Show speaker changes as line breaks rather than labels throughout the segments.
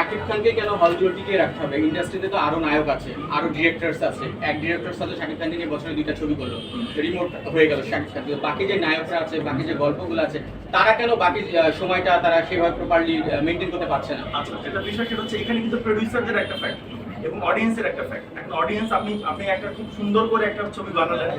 শাকিব খানকে কেন হলগুলো টিকিয়ে রাখতে হবে? ইন্ডাস্ট্রিতে তো আরও নায়ক আছে, আরও ডিরেক্টরস আছে। এক ডিরেক্টর সাথে শাকিব খানকে নিয়ে বছরে দুইটা ছবি করল। রিমোট হয়ে গেল শাকিব খান। বাকি যে নায়করা আছে, বাকি যে গল্পগুলো আছে, তারা কেন বাকি সময়টা তারা সেভাবে প্রপারলি মেনটেন করতে পারছে না?
আচ্ছা যেটা বিষয় সেটা হচ্ছে, এখানে কিন্তু প্রডিউসারদের একটা ফ্যাক্ট এবং অডিয়েন্সের একটা ফ্যাক্ট এখন অডিয়েন্স আপনি আপনি একটা খুব সুন্দর করে একটা ছবি বানালেন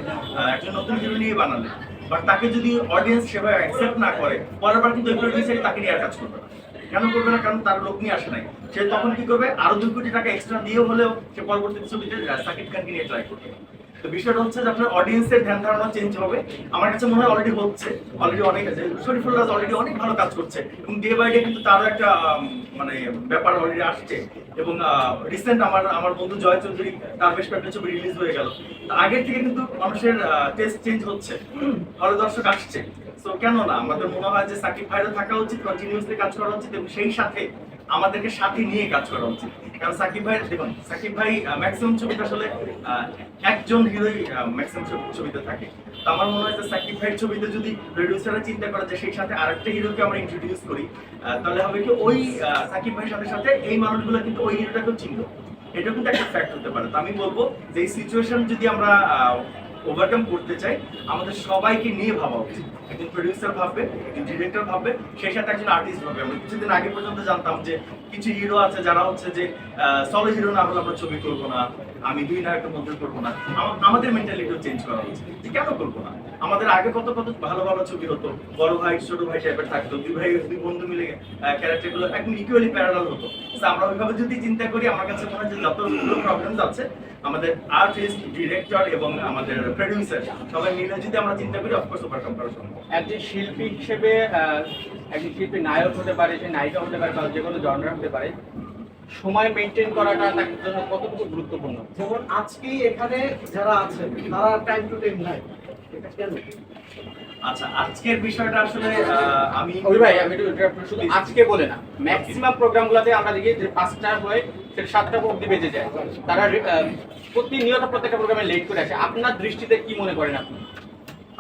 একজন নতুন হিরো নিয়ে বানালেন। বাট তাকে যদি অডিয়েন্স সেভাবে অ্যাকসেপ্ট না করে, পরের বার কিন্তু প্রডিউসারই তাকে নিয়ে কাজ করবে না। কেন করবে না? কারণ তার লোক নিয়ে আসে নাই। সে তখন কি করবে? আরও দুই কোটি টাকা এক্সট্রা দিয়েও হলেও সে পরবর্তী ছবিতে সাকিব খানকে নিয়ে ট্রাই করবে। তো বিষয়টা হচ্ছে যে আপনার অডিয়েন্সের ধ্যান ধারণা চেঞ্জ হবে। আমার কাছে মনে হয় অলরেডি হচ্ছে। অলরেডি অনেক আছে। শরীফুল রাজ অলরেডি অনেক ভালো কাজ করছে। এবং ডে বাই ডে কিন্তু তারও একটা মানে ব্যাপার অলরেডি আসছে। এবং রিসেন্ট আমার আমার বন্ধু জয় চৌধুরী তার বেশ কয়েকটা ছবি রিলিজ হয়ে গেল। আগের থেকে কিন্তু মানুষের টেস্ট চেঞ্জ হচ্ছে। ভালো দর্শক আসছে। তো কেন না আমাদের মনে হয় যে সাকিব থাকা উচিত কন্টিনিউসলি কাজ করা উচিত এবং সেই সাথে আমাদেরকে সাথে নিয়ে কাজ করা উচিত। কারণ সাকিব ভাই, দেখুন, সাকিব ভাই ম্যাক্সিমাম ছবিতে আসলে একজন ম্যাক্সিমাম ছবিতে থাকে। তো আমার মনে হয় যে সাকিব ভাইয়ের ছবিতে যদি প্রডিউসাররা চিন্তা করে যে সেই সাথে আরেকটা হিরোকে আমরা ইন্ট্রোডিউস করি তাহলে হবে কি ওই সাকিব ভাইয়ের সাথে সাথে এই মানুষগুলো কিন্তু ওই হিরোটাকেও চিনলো এটা কিন্তু একটা ফ্যাক্ট হতে পারে। তো আমি বলব যে এই সিচুয়েশন যদি আমরা ওভারকাম করতে চাই, আমাদের সবাইকে নিয়ে ভাবা উচিত। একজন প্রডিউসার ভাববে, একজন ডিরেক্টর ভাববে সেই সাথে একজন আর্টিস্ট ভাববে। আমরা কিছুদিন আগে পর্যন্ত জানতাম যে কিছু হিরো আছে যারা হচ্ছে যে সলো হিরো না হলে আমরা ছবি করব না, আমি দুই নায়কের মধ্যে করব না। আমাদের মেন্টালিটিও চেঞ্জ করা উচিত যে কেন করব না? আমাদের আগে কত কত ভালো ভালো ছবি হতো, বড় ভাই, ছোট ভাই টাইপের থাকতো, দুই ভাই, দুই বন্ধু মিলে ক্যারেক্টারগুলো একদম ইকুয়ালি প্যারালাল হতো। আমরা ওইভাবে যদি চিন্তা করি, আমার কাছে মনে হয় যে যতগুলো প্রবলেমস আছে, আমাদের আর্টিস্ট ডিরেক্টর এবং আমাদের প্রডিউসার সবাই মিলে যদি আমরা চিন্তা করি অফকোর্স ওভারকাম করা সম্ভব
একজন শিল্পী হিসেবে আহ, একজন শিল্পী নায়ক হতে পারে সে নায়িকা হতে পারে বা যে কোনো জনরা হতে পারে সময় মেনটেন করাটা তার জন্য কতটুকু গুরুত্বপূর্ণ?
যেমন আজকেই এখানে যারা আছেন তারা টাইম টু টাইম নাই। এটা কেন
আচ্ছা আজকের বিষয়টা আসলে আহ, আমি
ওই ভাই আমি শুধু আজকে বলে না। ম্যাক্সিমাম প্রোগ্রামগুলোতে আমরা দেখি যে পাঁচটা হয়ে সেটা সাতটা অব্দি বেজে যায়। তারা প্রতিনিয়ত প্রত্যেকটা প্রোগ্রামে লেট করে আসে। আপনার দৃষ্টিতে কি মনে করেন আপনি?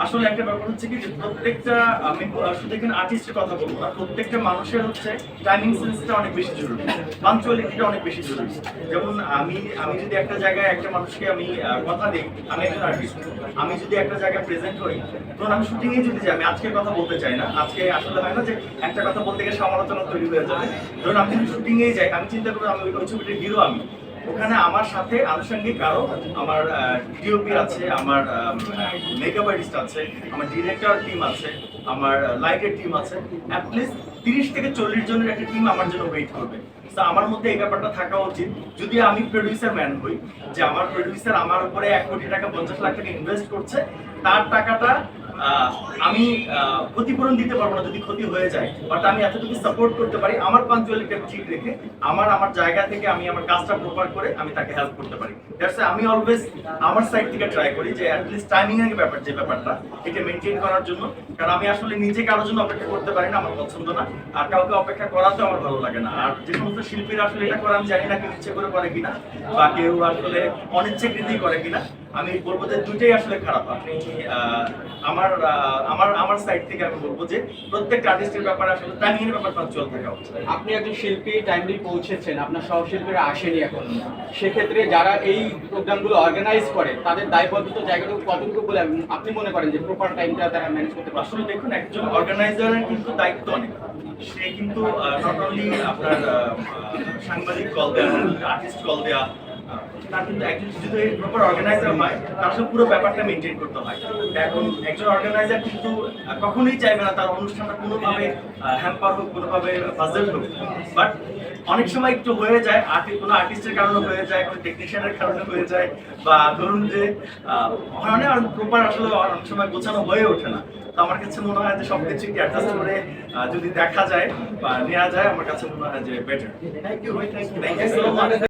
আসলে একটা ব্যাপার হচ্ছে কি যে প্রত্যেকটা, আমি শুধু এখানে আর্টিস্টের কথা বলব না, প্রত্যেকটা মানুষের হচ্ছে টাইমিং সেন্সটা অনেক বেশি জরুরি পাঞ্চুয়ালিটিটা অনেক বেশি জরুরি। যেমন আমি আমি যদি একটা জায়গায় একটা মানুষকে আমি কথা দিই, আমি একজন আর্টিস্ট আমি যদি একটা জায়গায় প্রেজেন্ট হই ধরুন আমি শুটিং এ যদি যাই, আমি আজকের কথা বলতে চাই না। আজকে আসলে হয় না যে একটা কথা বলতে গেলে সমালোচনা তৈরি হয়ে যাবে। ধরুন আমি যদি শুটিং এ যাই, আমি চিন্তা করি আমি ওই ছবিটার হিরো আমি। ওখানে আমার সাথে আনুষঙ্গিক আরও আমার ডিওপি আছে, আমার মেকআপ আর্টিস্ট আছে, আমার ডিরেক্টর টিম আছে, আমার লাইটের টিম আছে। অ্যাটলিস্ট তিরিশ থেকে চল্লিশ জনের একটা টিম আমার জন্য ওয়েট করবে। তো আমার মধ্যে এই ব্যাপারটা থাকা উচিত। যদি আমি প্রডিউসার ম্যান হই, যে আমার প্রডিউসার আমার উপরে এক কোটি টাকা, পঞ্চাশ লাখ টাকা ইনভেস্ট করছে, তার টাকাটা আমি ক্ষতিপূরণ দিতে পারব না যদি ক্ষতি হয়ে যায়। বাট আমি এতটুকু সাপোর্ট করতে পারি, আমার পাঞ্চুয়ালিটি ঠিক রেখে, আমার আমার জায়গা থেকে আমি আমার কাজটা প্রপার করে আমি তাকে হেল্প করতে পারি। আমি অলওয়েজ আমার সাইড থেকে ট্রাই করি যে অ্যাটলিস্ট টাইমিং এর ব্যাপার, যে ব্যাপারটা, এটা মেনটেন করার জন্য। কারণ আমি আসলে নিজে কারোর জন্য অপেক্ষা করতে পারি না, আমার পছন্দ না। আর কাউকে অপেক্ষা করাতেও আমার ভালো লাগে না। আর যে সমস্ত শিল্পীরা আসলে এটা করে, আমি জানি না কেউ ইচ্ছে করে করে কিনা, বা কেউ আসলে অনিচ্ছাকৃতই করে কিনা। আমি বলব যে দুটোই আসলে খারাপ। আপনি আমার আমার আমার সাইড থেকে আমি বলব যে প্রত্যেকটা আর্টিস্টের ব্যাপারে আসলে টাইমিং এর ব্যাপার পাঞ্চুয়াল থাকা উচিত
আপনি একজন শিল্পী টাইমলি পৌঁছেছেন আপনার সহশিল্পীরা আসেনি এখন। সেক্ষেত্রে যারা এই প্রোগ্রামগুলো অর্গানাইজ করে তাদের দায়বদ্ধতা জায়গাটুকু কতটুকু বলে আপনি- মনে করেন যে প্রপার টাইমটা তারা ম্যানেজ করতে পারছে
আসলে দেখুন একজন অর্গানাইজারের কিন্তু দায়িত্ব অনেক। সে কিন্তু নট অনলি আপনার সাংবাদিক কল দেওয়া আর্টিস্ট কল দেওয়া তার কিন্তু একজন যদি প্রপার অর্গানাইজার হয় তার আসলে পুরো ব্যাপারটা মেনটেন করতে হয়। এখন একজন অর্গানাইজার কিন্তু কখনোই চাইবে না তার অনুষ্ঠানটা কোনোভাবে হ্যাম্পার হোক কোনোভাবে হোক। বাট অনেক সময় একটু হয়ে যায় আর্টিস্ট কোনো আর্টিস্টের কারণে হয়ে যায় কোনো টেকনিশিয়ানের কারণে হয়ে যায় বা ধরুন যে অনেক প্রপার আসলে অনেক সময় গোছানো হয়ে ওঠে না। তো আমার কাছে মনে হয় যে সবকিছু একটু অ্যাডজাস্ট করে যদি দেখা যায় বা নেওয়া যায় আমার কাছে মনে হয় যে better thank you thank you